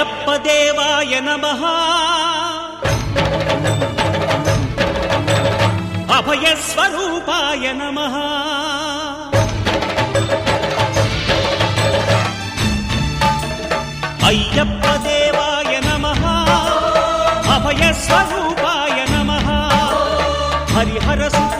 అయ్యప్ప దేవాయ నమ. అభయస్వరూపాయ నమ. అయ్యప్ప దేవాయ నమ. అభయస్వరూపాయ నమ. హరిహర సుపుత్రాయ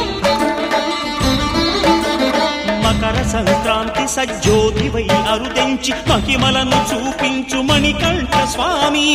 సంక్రాంతి సజ్జోతివై అరుదెంచి మహిమలను చూపించు మణికంఠ స్వామి.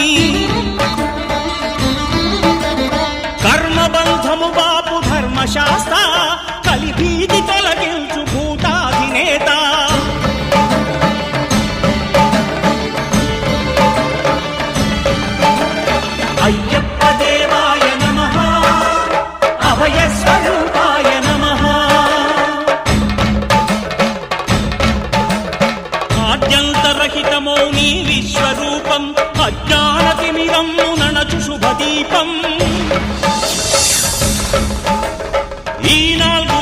నేత్రంను నణచు శుభదీపం. ఈ నాలుగు